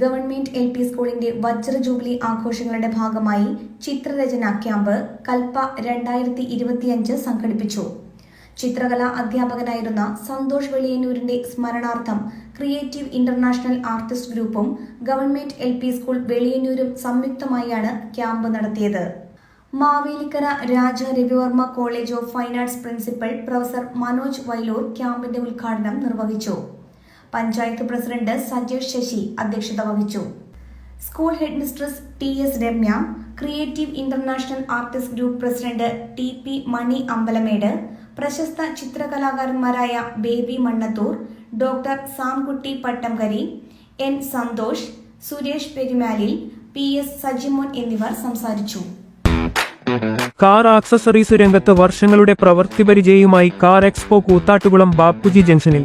Government L P സ്കൂളിന്റെ വജ്ര jubilee ആഘോഷങ്ങളുടെ ഭാഗമായി ചിത്രരചന ക്യാമ്പ് കൽപ്പ രണ്ടായിരത്തി ഇരുപത്തിയഞ്ച് സംഘടിപ്പിച്ചു. ചിത്രകലാ അധ്യാപകനായിരുന്ന സന്തോഷ് വെളിയന്നൂരിന്റെ സ്മരണാർത്ഥം ക്രിയേറ്റീവ് ഇന്റർനാഷണൽ ആർട്ടിസ്റ്റ് ഗ്രൂപ്പും ഗവൺമെന്റ് എൽ പി സ്കൂൾ വെളിയന്നൂരും സംയുക്തമായാണ് ക്യാമ്പ് നടത്തിയത്. Mavelikara Raja Ravivarma college of fine arts principal professor Manoj Vailoor ക്യാമ്പിന്റെ ഉദ്ഘാടനം നിർവഹിച്ചു. പഞ്ചായത്ത് പ്രസിഡന്റ് സജേഷ് ശശി അധ്യക്ഷത വഹിച്ചു. School head mistress T S Ramya creative international artist group president T P Mani Ambalamedu പ്രശസ്ത ചിത്രകലാകാരന്മാരായ Baby Mannathur doctor Samkutty Pattamkari N Santhosh Suresh Perumalil P S Sajimon എന്നിവർ സംസാരിച്ചു. Car accessories രംഗത്ത് വർഷങ്ങളുടെ പ്രവൃത്തി പരിചയവുമായി കാർ എക്സ്പോ കൂത്താട്ടുകുളം ബാപ്പുജി ജംഗ്ഷനിൽ.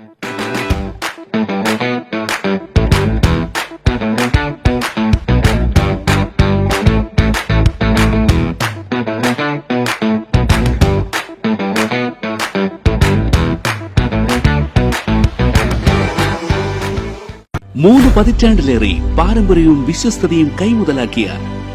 മൂന്ന് പതിറ്റാണ്ടിലേറെ പാരമ്പര്യവും വിശ്വസ്തതയും കൈമുതലാക്കിയ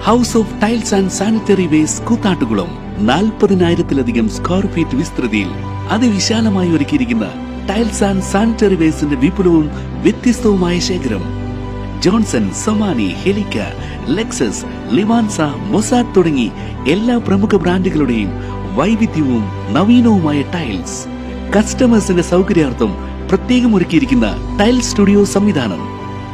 house of tiles and sanitary waste Koothattukulam നാൽപ്പതിനായിരത്തിലധികം square feet വിസ്തൃതിയിൽ അതിവിശാലമായി ഒരുക്കിയിരിക്കുന്ന ടൈൽസ് ആൻഡ് സാനിറ്ററി വേസിന്റെ വിപുലവും വ്യത്യസ്തവുമായ ശേഖരം. ജോൺസൺ സൊമാനി ഹെലിക്ക ലെക്സസ് ലിവാൻസ മൊസാഡ് തുടങ്ങി എല്ലാ പ്രമുഖ ബ്രാൻഡുകളുടെയും വൈവിധ്യവും നവീനവുമായ ടൈൽസ് കസ്റ്റമേഴ്സിന്റെ സൗകര്യാർത്ഥം പ്രത്യേകം ഒരുക്കിയിരിക്കുന്ന ടൈൽ സ്റ്റുഡിയോ സംവിധാനം.